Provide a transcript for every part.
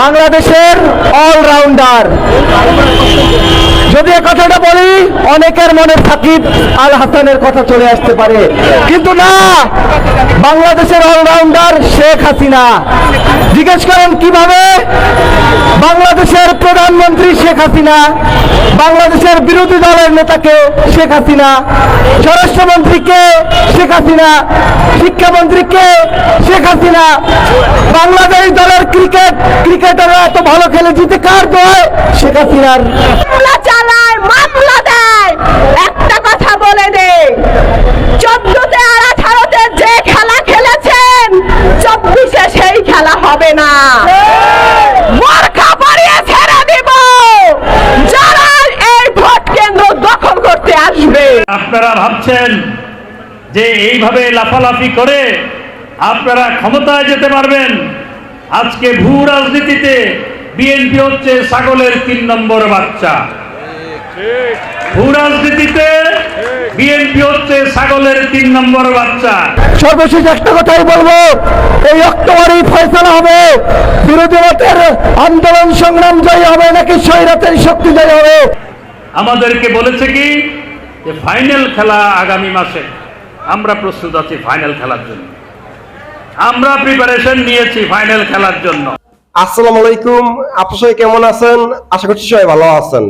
বাংলাদেশের অলরাউন্ডার যদি এ কথাটা বলি, অনেকের মনে সাকিব আল হাসানের কথা চলে আসতে পারে। কিন্তু না, বাংলাদেশের অলরাউন্ডার শেখ হাসিনা। জিজ্ঞেস করেন, কীভাবে? বাংলাদেশের প্রধানমন্ত্রী শেখ হাসিনা, বাংলাদেশের বিরোধী দলের নেতাকে শেখ হাসিনা, স্বরাষ্ট্রমন্ত্রীকে শেখ হাসিনা, শিক্ষামন্ত্রীকে শেখ হাসিনা, বাংলাদেশ দলের ক্রিকেট, ক্রিকেটাররা এত ভালো খেলে জিতে কার দোয় শেখ হাসিনার। চালায়, মামলা দেয়। একটা কথা বলে দে চোদ্দতে আর আঠারোতে যে খেলা খেলেছেন চব্বিশে সেই খেলা হবে না বোরখা পরিয়ে ছেড়ে দিব যারা এই ভোট কেন্দ্র দখল করতে আসবে আপনারা ভাবছেন যে এইভাবে লাফালাফি করে আপনারা ক্ষমতায় যেতে পারবেন। আজকে ভূ রাজনীতিতে বিএনপি হচ্ছে ছাগলের তিন নম্বর বাচ্চা। ভূ রাজনীতিতে বিএনপি হচ্ছে ছাগলের তিন নম্বর বাচ্চা। সর্বশেষ একটা কথাই বলব এই অক্টোবরেই ফয়সলা হবে। বিরোধী মতের আন্দোলন সংগ্রাম জয়ী হবে নাকি স্বৈরাতের শক্তি জয়ী হবে? আমাদেরকে বলেছে কি যে ফাইনাল খেলা আগামী মাসে। আমরা প্রস্তুত আছি ফাইনাল খেলার জন্য। আমরা প্রিপারেশন নিয়েছি ফাইনাল খেলার জন্য। আসসালামু আলাইকুম। সবাই কেমন আছেন? আশা করছি সবাই ভালো আছেন।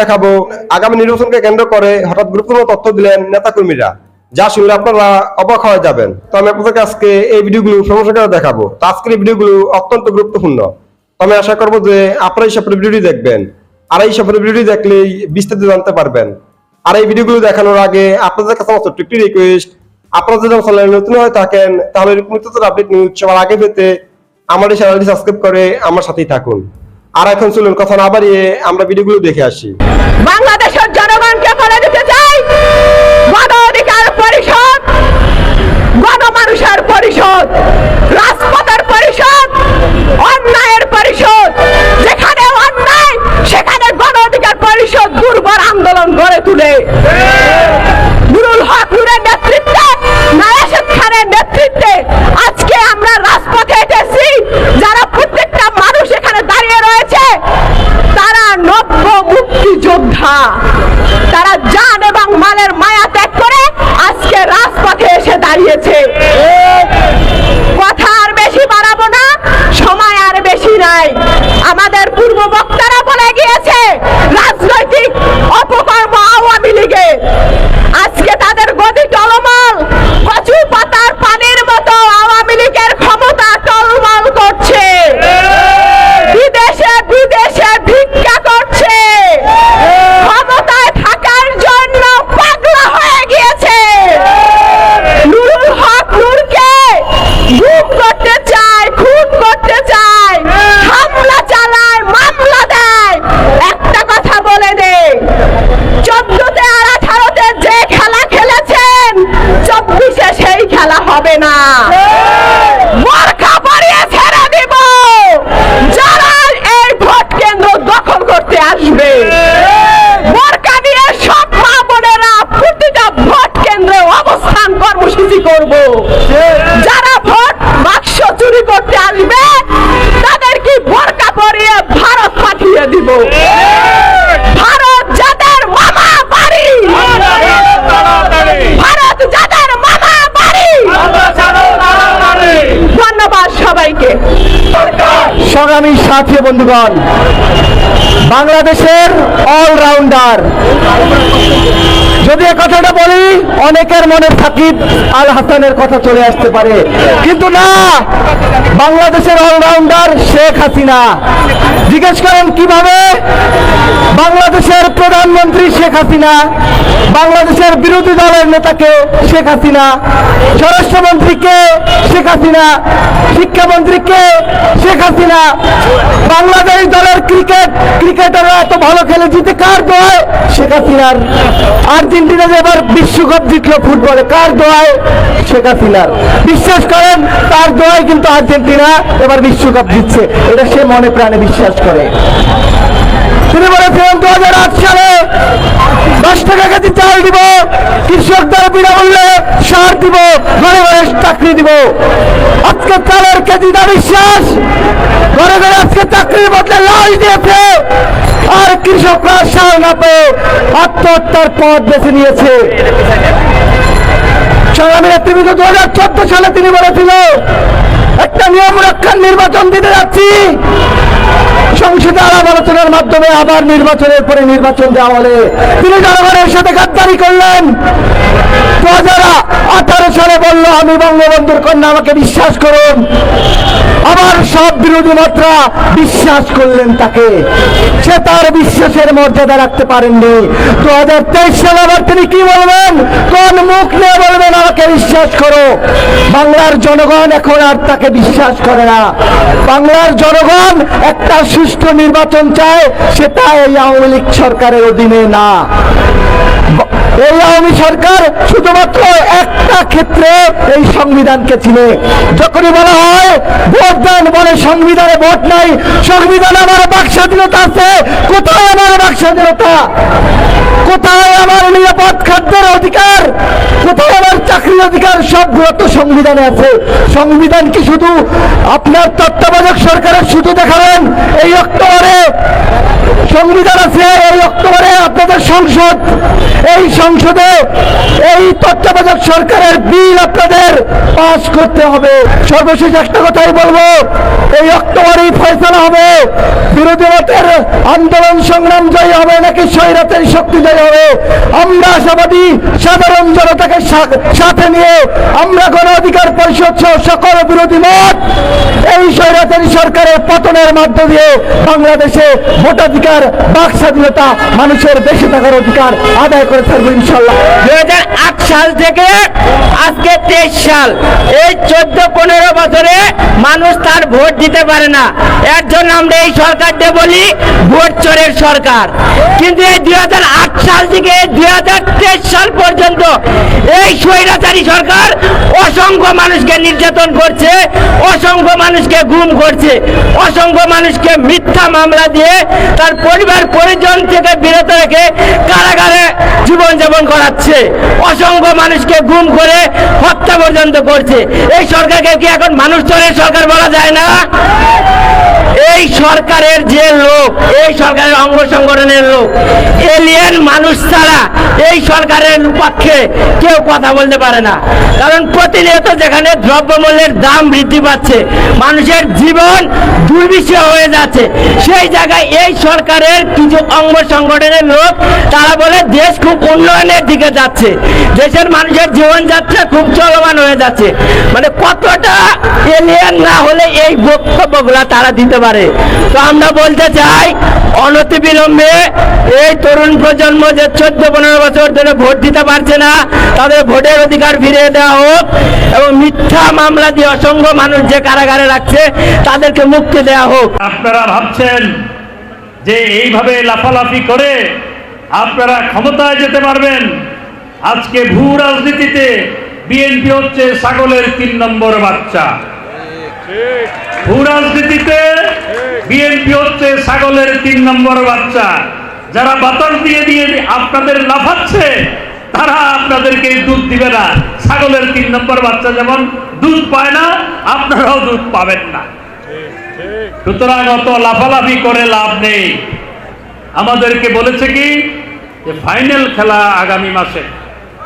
দেখাবো, আগামী নির্বাচনকে কেন্দ্র করে হঠাৎ গুরুত্বপূর্ণ তথ্য দিলেন নেতাকর্মীরা। যা শুনলে আপনারা অবাক হয়ে যাবেন। তো আমি আপনাদের আজকে এই ভিডিওগুলো সমস্যা করে দেখাবো। তো আজকের এই ভিডিওগুলো অত্যন্ত গুরুত্বপূর্ণ। তো আমি আশা করব যে আপনারা এই সফরের ভিডিওটি দেখবেন। আর এই সফরের ভিডিওটি দেখলেই বিস্তারিত জানতে পারবেন। আর এই ভিডিওগুলো দেখানোর আগে আপনাদের কাছে আমার একটি রিকোয়েস্ট আপনারা যদি আমার চ্যানেলে নতুন হয়ে থাকেন, তাহলে নতুন আপডেট নিউজ সবার আগে পেতে আমার এই চ্যানেলটি সাবস্ক্রাইব করে আমার সাথেই থাকুন। আর এখন চলুন, কথা না বাড়িয়ে আমরা ভিডিওগুলো দেখে আসি। বাংলাদেশের সংগ্রামী সাথী বন্ধুগণ বাংলাদেশের অলরাউন্ডার যদি এ কথাটা বলি, অনেকের মনে সাকিব আল হাসানের কথা চলে আসতে পারে। কিন্তু না, বাংলাদেশের অলরাউন্ডার শেখ হাসিনা। জিজ্ঞেস করেন, কীভাবে বাংলাদেশের প্রধানমন্ত্রী শেখ হাসিনা, বাংলাদেশের বিরোধী দলের নেতাকে শেখ হাসিনা স্বরাষ্ট্রমন্ত্রীকে শেখ হাসিনা শিক্ষামন্ত্রীকে শেখ হাসিনা, বাংলাদেশ দলের ক্রিকেট, ক্রিকেটাররা এত ভালো খেলে জিতে কার দোয় শেখ হাসিনার আর্জেন্টিনা এবার বিশ্বকাপ জিতলো ফুটবলে, কার দোয়ায়? শেখ হাসিনার। বিশ্বাস করেন, তার দোয়ায় কিন্তু আর্জেন্টিনা এবার বিশ্বকাপ জিতছে। এটা সে মনে প্রাণে বিশ্বাস করে। তিনি বলেছিলেন দু হাজার আট সালে দশ টাকা কেজি চাল দিব কৃষকদের বিনামূল্যে সার দিব, ঘরে ঘরে চাকরি দিব। আজকে চালের কেজি দা বিশ্বাস ঘরে ঘরে আজকে চাকরির বদলে লাল দিয়েছে। আর কৃষকরা সার না পেয়ে আত্মহত্যার পথ বেছে নিয়েছে। সংগ্রামী নেতৃবৃন্দ দু হাজার চোদ্দ সালে তিনি বলেছিল, একটা নিয়ম রক্ষার নির্বাচন দিতে যাচ্ছি। সংসদে আলাপ আলোচনার মাধ্যমে আবার নির্বাচনের পরে নির্বাচন দেওয়া হলে তিনি জনগণের সাথে গাদ্দারি করলেন। দু আঠারো সালে বলল, আমি বঙ্গবন্ধুর কন্যা, আমাকে বিশ্বাস করুন। আবার সব বিরোধী মাত্রা বিশ্বাস করলেন তাকে। সে তার বিশ্বাসের মর্যাদা রাখতে পারেননি। দু হাজার তেইশ সালে আবার তিনি কি বলবেন? কোন মুখ নিয়ে বলবেন আমাকে বিশ্বাস করো, বাংলার জনগণ এখন আর তাকে বিশ্বাস করে না। বাংলার জনগণ একটা সুষ্ঠু নির্বাচন চায়, সেটা এই আওয়ামী লীগ সরকারের অধীনে না। এই আওয়ামী সরকার শুধুমাত্র একটা ক্ষেত্রে এই সংবিধানকে চিনে। যখনই বলা হয়, ভোট দেন বলে সংবিধানে ভোট নাই, সংবিধান আমার বাক স্বাধীনতা আছে, কোথায় আমার বাক স্বাধীনতা? কোথায় আমার নিরাপদ খাদ্যের অধিকার? কোথায় আমার চাকরির অধিকার সবগুলো তো সংবিধানে আছে। সংবিধান কি শুধু আপনার তত্ত্বাবধায়ক সরকারের শুধু দেখাবেন এই অক্টোবরে সংবিধান আছে এই অক্টোবরে আপনাদের সংসদ। এই সংসদে এই তত্ত্বাবধায়ক সরকারের বিল আপনাদের পাস করতে হবে। সর্বশেষ একটা কথাই বলব, এই অক্টোবরেই ফয়সলা হবে। বিরোধী মতের আন্দোলন সংগ্রাম জয়ী হবে নাকি স্বৈরাতের শক্তি জয়ী হবে? আমরা আশাবাদী সাধারণ জনতাকে সাথে নিয়ে আমরা গণ অধিকার পরিষদ সহ সকল বিরোধী মত এই স্বৈরাচারী সরকারের পতনের মাধ্যমে বাংলাদেশে ভোটাধিকার বাক স্বাধীনতা মানুষের দেশে থাকার অধিকার আদায় করে থাকব ইনশাল্লাহ দু হাজার এক সাল থেকে আজকে তেইশ সাল, এই চোদ্দ, পনেরো বছরে মানুষ তার ভোট দিতে পারে না। এর জন্য আমরা এই সরকারকে বলি, ভোট চোরের সরকার। কিন্তু এই দুই হাজার আট সাল থেকে দুই হাজার তেইশ সাল পর্যন্ত এই স্বৈরাচারী সরকার অসংখ্য মানুষকে নির্যাতন করছে, অসংখ্য মানুষকে গুম করছে, অসংখ্য মানুষকে মিথ্যা মামলা দিয়ে তার পরিবার পরিজন থেকে বিরত রেখে কারাগারে জীবনযাপন করাচ্ছে। অসংখ্য মানুষকে গুম করে হত্যা পর্যন্ত করছে। এই সরকারকে কি এখন মানুষ চোরের সরকার বলা যায় না? এই সরকারের যে লোক, এই সরকারের অঙ্গ সংগঠনের লোক, এলিয়েন মানুষ ছাড়া এই সরকারের পক্ষে কেউ কথা বলতে পারে না। কারণ প্রতিনিয়ত যেখানে দ্রব্যমূল্যের দাম বৃদ্ধি পাচ্ছে, মানুষের জীবন দুর্বিষহ হয়ে যাচ্ছে। সেই জায়গায় এই সরকারের কিছু অঙ্গ সংগঠনের লোক, তারা বলে দেশ খুব উন্নয়নের দিকে যাচ্ছে। দেশের মানুষের জীবনযাত্রা খুব চলমান হয়ে যাচ্ছে। মানে কতটা এলিয়েন না হলে এই বক্তব্যগুলা তারা দিতে পারে। তো আমরা বলতে চাই অনতিবিলম্বে এই তরুণ প্রজন্ম যে চোদ্দ, পনেরো বছর ধরে ভোট দিতে পারছে না, তাদের ভোটের অধিকার ফিরিয়ে দেওয়া হোক এবং মিথ্যা মামলা দিয়ে অসংখ্য মানুষ যে কারাগারে রাখছে, তাদেরকে মুক্তি দেওয়া হোক। আপনারা ভাবছেন যে এইভাবে লাফালাফি করে আপনারা ক্ষমতায় যেতে পারবেন। আজকে ভূ রাজনীতিতে বিএনপি হচ্ছে ছাগলের তিন নম্বর বাচ্চা। ভূ রাজনীতিতে বিএনপি হচ্ছে ছাগলের তিন নম্বর বাচ্চা। যারা বাতাস দিয়ে দিয়ে আপনাদের লাফাচ্ছে, তারা আপনাদেরকে দুধ দিবে না। ছাগলের তিন নম্বর বাচ্চা যেমন দুধ পায় না, আপনারাও দুধ পাবেন না। সুতরাং অত লাফালাফি করে লাভ নেই। আমাদেরকে বলেছে কি যে ফাইনাল খেলা আগামী মাসে।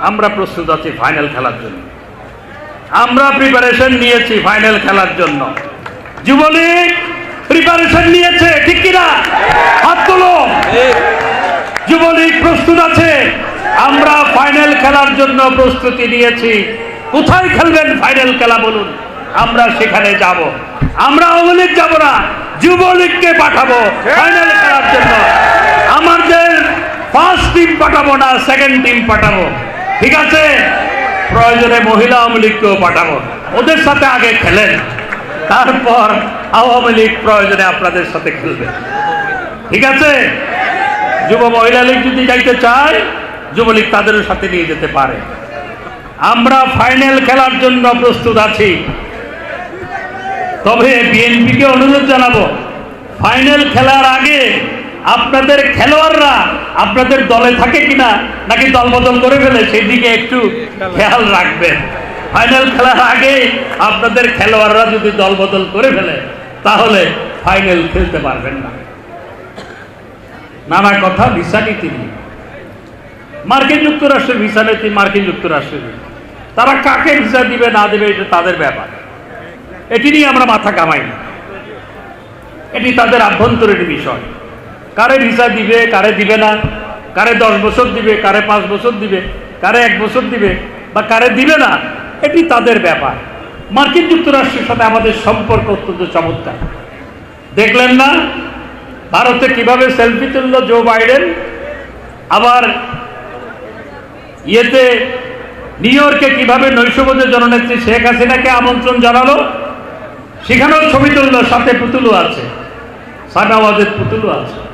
আমরা প্রস্তুত আছি ফাইনাল খেলার জন্য। আমরা প্রিপারেশন নিয়েছি ফাইনাল খেলার জন্য। যুবলীগ প্রিপারেশন নিয়েছে, ঠিক কিনা? হাত তুলো। যুবলীগ প্রস্তুত আছে। আমরা ফাইনাল খেলার জন্য প্রস্তুতি নিয়েছি। কোথায় খেলবেন ফাইনাল খেলা বলুন? আমরা সেখানে যাব। আমরা আওয়ামী যাব না। যুবলীগকে পাঠাবো ফাইনাল খেলার জন্য। ফার্স্ট টিম পাঠাবো না সেকেন্ড টিম পাঠাবো। ঠিক আছে? প্রয়োজনে মহিলা আওয়ামী লীগকেও পাঠাবো। ওদের সাথে আগে খেলেন। তারপর আওয়ামী লীগ প্রয়োজনে আপনাদের সাথে খেলবে। ঠিক আছে? যুব মহিলা লীগ যদি যাইতে চায় যুবলীগ তাদের সাথে নিয়ে যেতে পারে। আমরা ফাইনাল খেলার জন্য প্রস্তুত আছি। তবে বিএনপিকে অনুরোধ জানাব ফাইনাল খেলার আগে আপনাদের খেলোয়াড়রা আপনাদের দলে থাকে কিনা নাকি দলবদল করে ফেলে সেই দিকে একটু খেয়াল রাখবেন। ফাইনাল খেলার আগে আপনাদের খেলোয়াড়রা যদি দলবদল করে ফেলে, তাহলে ফাইনাল খেলতে পারবেন না। নানা কথা, ভিসা নীতি নিয়ে। মার্কিন যুক্তরাষ্ট্রের ভিসা নীতি, মার্কিন যুক্তরাষ্ট্রের তারা কাকে ভিসা দিবে, না দেবে, এটা তাদের ব্যাপার। এটি নিয়ে আমরা মাথা কামাই না। এটি তাদের আভ্যন্তরীণ বিষয়। কারে ভিসা দিবে, কারে দিবে না? কারে দশ বছর দিবে, কারে পাঁচ বছর দিবে, কারে এক বছর দিবে বা কারে দিবে না? এটি তাদের ব্যাপার। মার্কিন যুক্তরাষ্ট্রের সাথে আমাদের সম্পর্ক অত্যন্ত চমৎকার। দেখলেন না? ভারতে কীভাবে সেলফি তুলল জো বাইডেন? আবার ইয়েতে নিউ ইয়র্কে কীভাবে নৈশবোধের জননেত্রী শেখ হাসিনাকে আমন্ত্রণ জানালো? সেখানেও ছবি তুললো, সাথে পুতুলও আছে। সানাওয়াজের পুতুলও আছে।